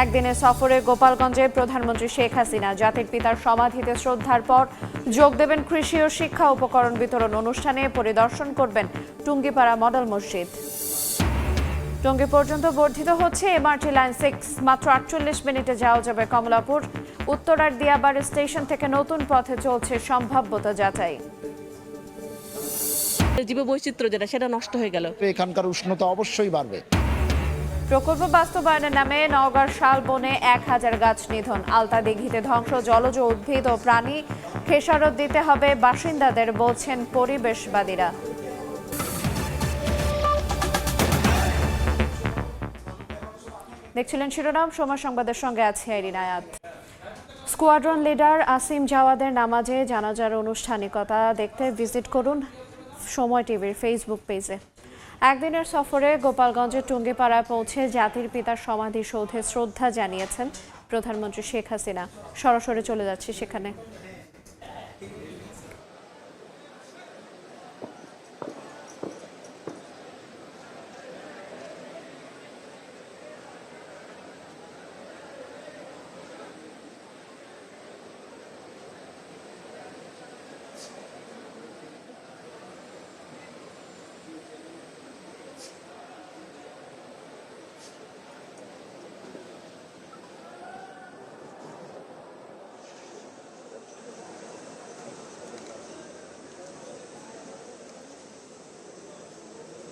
একদিনের সফরে গোপালগঞ্জে প্রধানমন্ত্রী শেখ হাসিনা জাতির পিতার সমাধিতে শ্রদ্ধার পর যোগ দেবেন কৃষি ও শিক্ষা উপকরণ বিতরণ অনুষ্ঠানে পরিদর্শন করবেন টুঙ্গিপাড়া মডেল মসজিদ। টঙ্গী পর্যন্ত বর্ধিত হচ্ছে এমআরটি লাইন সিক্স মাত্র আটচল্লিশ মিনিটে যাওয়া যাবে কমলাপুর। উত্তরার দিয়াবাড়ি স্টেশন থেকে নতুন পথে চলছে সম্ভাব্যতা যাচাই। জীব বৈচিত্র্য যেটা সেটা নষ্ট হয়ে গেল। এখানকার উষ্ণতা অবশ্যই বাড়বে। প্রকল্প বাস্তবায়নের নামে নওগাঁর শালবনে এক হাজার গাছ নিধন। আলতা দিঘিতে ধ্বংস, জলজ উদ্ভিদ ও প্রাণী খেসারত দিতে হবে। বাসিন্দাদের বলছেন পরিবেশবাদীরা। দেখছিলেন শিরোনাম, সময় সংবাদের সঙ্গে আছে আইরিন আয়াত স্কোয়াড্রন লিডার আসিম জাওয়াদের নামাজে জানাজার আনুষ্ঠানিকতা দেখতে ভিজিট করুন সময় টিভির ফেসবুক পেজে। একদিনের সফরে গোপালগঞ্জের টুঙ্গিপাড়ায় পৌঁছে জাতির পিতার সমাধিসৌধে শ্রদ্ধা জানিয়েছেন প্রধানমন্ত্রী শেখ হাসিনা। সরাসরি চলে যাচ্ছে সেখানে।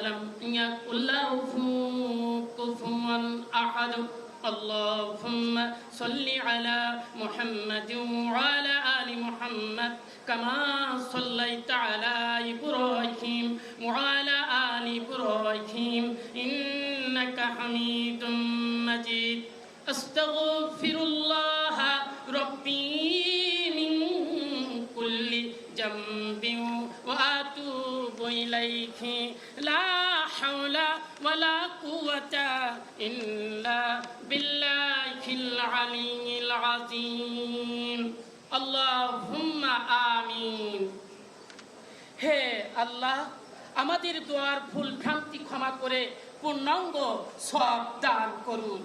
ولم يكن له كفوا أحد؟ اللهم صل على محمد وعلى آل محمد كما صليت على إبراهيم وعلى آل إبراهيم إنك حميد مجيد. أستغفر الله ربي من كل جنب وأتوب حول ولا قوة إلا بالله العلي العظيم اللهم آمين হে আল্লাহ আমাদের দোয়ার ভুল ভ্রান্তি ক্ষমা করে পূর্ণাঙ্গ সব দান করুন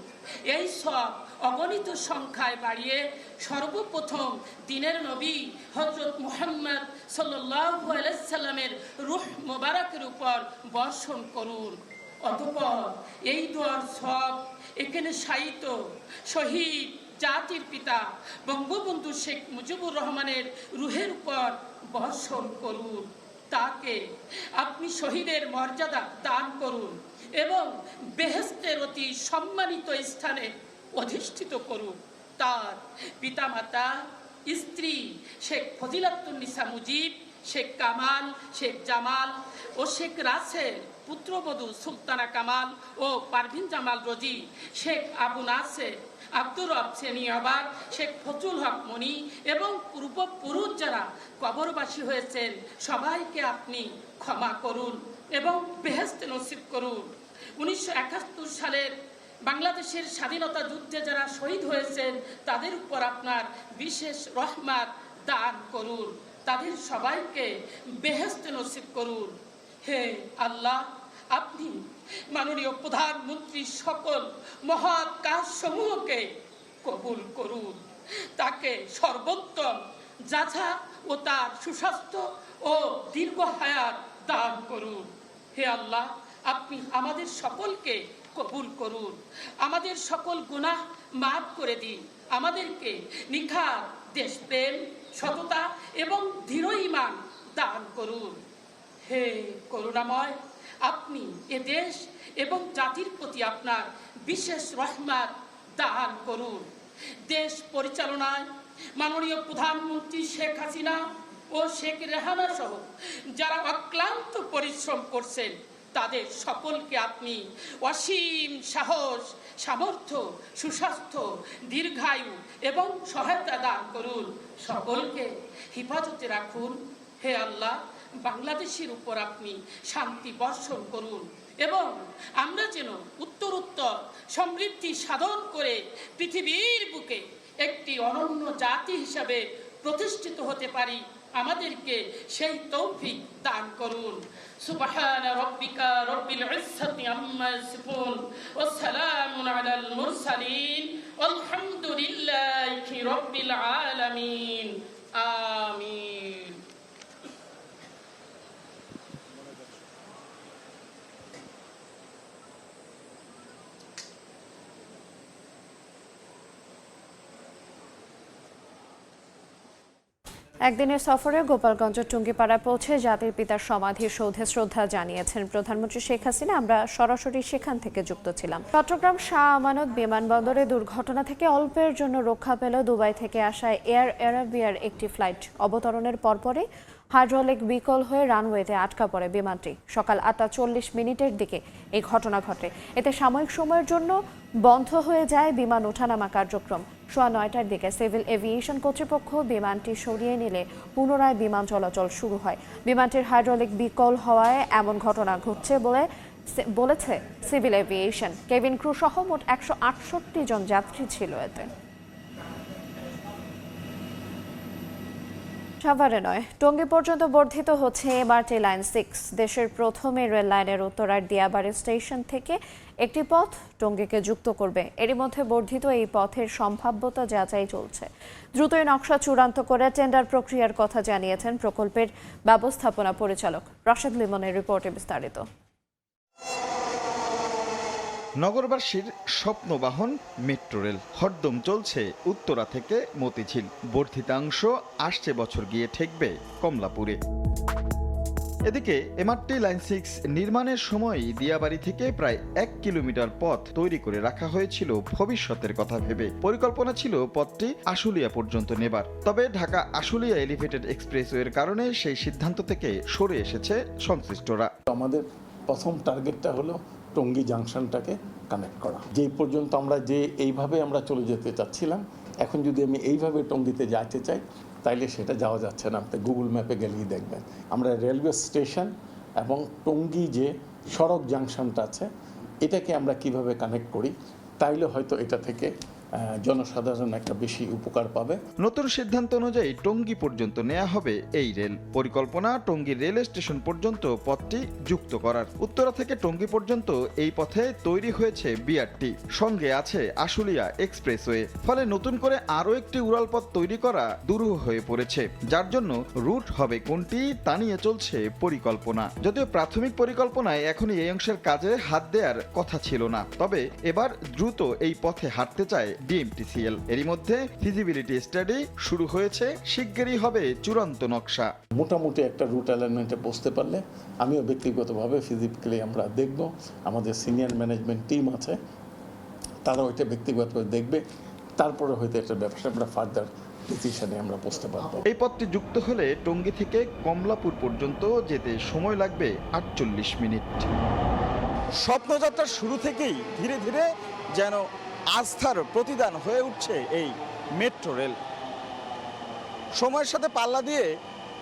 এই সব অগণিত সংখ্যায় বাড়িয়ে সর্বপ্রথম দিনের নবী হজরত মুহাম্মদ সাল্লাল্লাহু আলাইহি সাল্লামের রুহ মোবারকের উপর বর্ষণ করুন অতঃপর এই দোয়ার সব এখানে সাহিত্য শহীদ জাতির পিতা বঙ্গবন্ধু শেখ মুজিবুর রহমানের রুহের উপর বর্ষণ করুন। তাকে আপনি শহীদের মর্যাদা দান করুন এবং বেহেস্তের অতি সম্মানিত স্থানে অধিষ্ঠিত করুন। তার পিতামাতা, স্ত্রী শেখ ফজিলাতুন্নিসা মুজিব, শেখ কামাল, শেখ জামাল ও শেখ রাসেল পুত্রবধূ সুলতানা কামাল ও পারভিন জামাল রজি, শেখ আবু নাসের আব্দুর রব সেনিয়াবাদ শেখ ফজুল হক মনি এবং পূর্বপুরুষ যারা কবরবাসী হয়েছেন, সবাইকে আপনি ক্ষমা করুন এবং বেহেস্ত নসিব করুন। উনিশশো একাত্তর সালের বাংলাদেশের স্বাধীনতা যুদ্ধে যারা শহীদ হয়েছেন, তাদের উপর আপনার বিশেষ রহমাত দান করুন। তাদের সবাইকে বেহেস্ত নসিব করুন। হে আল্লাহ, আপনি মাননীয় প্রধানমন্ত্রী সকল মহৎ কাজসমূহকে কবুল করুন। তাকে সর্বোত্তম যাছা ও তার সুস্বাস্থ্য ও দীর্ঘ হায়াত দান করুন। হে আল্লাহ, আপনি আমাদের সকলকে কবুল করুন। আমাদের সকল গুনাহ মাফ করে দিন। আমাদেরকে নিখার দেশপ্রেম সততা এবং দৃঢ় ইমান দান করুন। হে করুণাময়, আপনি এ দেশ এবং জাতির প্রতি আপনার বিশেষ রহমত দান করুন। দেশ পরিচালনায় মাননীয় প্রধানমন্ত্রী শেখ হাসিনা ও শেখ রেহানা সহ যারা অক্লান্ত পরিশ্রম করছেন, তাদের সকলকে আপনি অসীম সাহস, সামর্থ্য, সুস্বাস্থ্য, দীর্ঘায়ু এবং সহায়তা দান করুন। সকলকে হেফাজতে রাখুন। হে আল্লাহ বাংলাদেশের উপর আপনি শান্তি বর্ষণ করুন। এবং আমরা যেন উত্তরোত্তর সমৃদ্ধি সাধন করে পৃথিবীর বুকে একটি অনন্য জাতি হিসাবে প্রতিষ্ঠিত হতে পারি, আমাদেরকে সেই তৌফিক দান করুন। সুবহান রব্বিকা রব্বিল ইজ্জাতি আম্মা ইয়াসিফুন ওয়া সালামুন আলাল মুরসালিন। আলহামদুলিল্লাহি রব্বিল আলামিন। আমিন। একদিনের সফরে গোপালগঞ্জ টুঙ্গিপাড়া পৌঁছে জাতির পিতার সমাধি সৌধে শ্রদ্ধা জানিয়েছেন প্রধানমন্ত্রী শেখ হাসিনা। আমরা সরাসরি সেখান থেকে যুক্ত ছিলাম। চট্টগ্রাম শাহ আমানত বিমানবন্দরে দুর্ঘটনা থেকে অল্পের জন্য রক্ষা পেল দুবাই থেকে আসা এয়ার অ্যারাবিয়ার একটি ফ্লাইট। অবতরণের পরপরই হাইড্রোলিক বিকল হয়ে রানওয়েতে আটকা পড়ে বিমানটি। সকাল আটটা চল্লিশ মিনিটের দিকে এই ঘটনা ঘটে। এতে সাময়িক সময়ের জন্য বন্ধ হয়ে যায় বিমান ওঠানামা কার্যক্রম। সোয়া নয়টার দিকে সিভিল এভিয়েশন কর্তৃপক্ষ বিমানটি সরিয়ে নিলে পুনরায় বিমান চলাচল শুরু হয়। বিমানটির হাইড্রোলিক বিকল হওয়ায় এমন ঘটনা ঘটছে বলে বলেছে সিভিল এভিয়েশন। কেবিন ক্রু সহ মোট একশো আটষট্টি জন যাত্রী ছিল এতে। সাভারে নয়। টঙ্গী পর্যন্ত বর্ধিত হচ্ছে এমআরটি লাইন সিক্স। দেশের প্রথম এই রেল লাইনের উত্তরার দিয়াবাড়ি স্টেশন থেকে একটি পথ টঙ্গীকে যুক্ত করবে। এরই মধ্যে বর্ধিত এই পথের সম্ভাব্যতা যাচাই চলছে। দ্রুতই নকশা চূড়ান্ত করে টেন্ডার প্রক্রিয়ার কথা জানিয়েছেন প্রকল্পের ব্যবস্থাপনা পরিচালক রাশেদ লিমনের রিপোর্টে বিস্তারিত। নগরবাসীর স্বপ্নবাহন মেট্রো রেল। হরদম চলছে উত্তরা থেকে মতিঝিল। বর্ধিতাংশ আসছে বছর গিয়ে ঠেকবে কমলাপুরে। এদিকে এমআরটি লাইন সিক্স নির্মাণের সময় দিয়াবাড়ি থেকে প্রায় এক কিলোমিটার পথ তৈরি করে রাখা হয়েছিল ভবিষ্যতের কথা ভেবে। পরিকল্পনা ছিল পথটি আশুলিয়া পর্যন্ত নেবার। তবে ঢাকা আশুলিয়া এলিভেটেড এক্সপ্রেসওয়ের কারণে সেই সিদ্ধান্ত থেকে সরে এসেছে সংশ্লিষ্টরা। আমাদের প্রথম টার্গেটটা হলো টঙ্গী জাংশনটাকে কানেক্ট করা। যেই পর্যন্ত আমরা যে এইভাবে আমরা চলে যেতে চাচ্ছিলাম, এখন যদি আমি এইভাবে টঙ্গিতে যাইতে চাই, তাইলে সেটা যাওয়া যাচ্ছে না। আপনি গুগল ম্যাপে গেলেই দেখবেন। আমরা রেলওয়ে স্টেশন এবং টঙ্গী যে সড়ক জাংশনটা আছে, এটাকে আমরা কীভাবে কানেক্ট করি, তাইলে হয়তো এটা থেকে জনসাধারণ একটা বেশি উপকার পাবে। নতুন সিদ্ধান্ত অনুযায়ী টঙ্গী পর্যন্ত নেওয়া হবে এই রেল পরিকল্পনা। টঙ্গী রেল স্টেশন পর্যন্ত পথটি যুক্ত করার। উত্তরা থেকে টঙ্গী পর্যন্ত এই পথে তৈরি হয়েছে বিআরটি। সঙ্গে আছে আশুলিয়া এক্সপ্রেসওয়ে। ফলে নতুন করে আরও একটি উড়ালপথ তৈরি করা দুরূহ হয়ে পড়েছে। যার জন্য রুট হবে কোনটি তা নিয়ে চলছে পরিকল্পনা। যদিও প্রাথমিক পরিকল্পনায় এখনই এই অংশের কাজে হাত দেওয়ার কথা ছিল না। তবে এবার দ্রুত এই পথে হাঁটতে চায় ডিএমটিসিএল এরই মধ্যে ফিজিবিলিটি স্টাডি শুরু হয়েছে শিগগিরই হবে চূড়ান্ত নকশা। মোটামুটি একটা রুট অ্যালাইনমেন্টে বসতে পারলে আমিও ব্যক্তিগতভাবে ফিজিক্যালি আমরা দেখব আমাদের সিনিয়র ম্যানেজমেন্ট টিম আছে তারা ওইটা ব্যক্তিগতভাবে দেখবে তারপরে হয়তো একটা ব্যবসা আমরা ফার্দার ডিসিশনে আমরা পারব। এই পথটি যুক্ত হলে টঙ্গী থেকে কমলাপুর পর্যন্ত যেতে সময় লাগবে আটচল্লিশ মিনিট। স্বপ্নযাত্রার শুরু থেকেই ধীরে ধীরে যেন আস্থার প্রতিদান হয়ে উঠছে এই মেট্রো রেল। সময়ের সাথে পাল্লা দিয়ে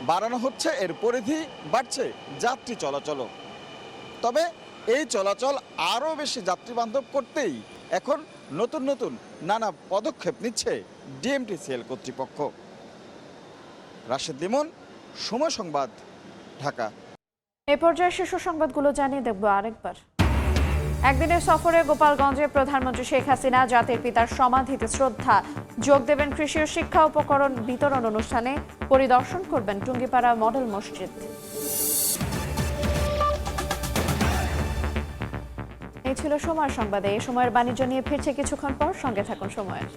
বাড়ানো হচ্ছে, এর পরিধি বাড়ছে যাত্রী চলাচলও। তবে এই চলাচল আরও বেশি যাত্রী বান্ধব করতেই এখন নতুন নতুন নানা পদক্ষেপ নিচ্ছে ডিএমটিসিএল কর্তৃপক্ষ। রাশেদ লিমন, সময় সংবাদ, ঢাকা। এ পর্যায়ে শীর্ষ সংবাদগুলো জানিয়ে দেখব আরেকবার। একদিনের সফরে গোপালগঞ্জে প্রধানমন্ত্রী শেখ হাসিনা, জাতির পিতার সমাধিতে শ্রদ্ধা। যোগ দেবেন কৃষি ও শিক্ষা উপকরণ বিতরণ অনুষ্ঠানে। পরিদর্শন করবেন টুঙ্গিপাড়া মডেল মসজিদ। এই ছিল সময় সংবাদে। এই সময়ের বাণিজ্য নিয়ে ফিরছে কিছুক্ষণ পর। সঙ্গে থাকুন সময়ের।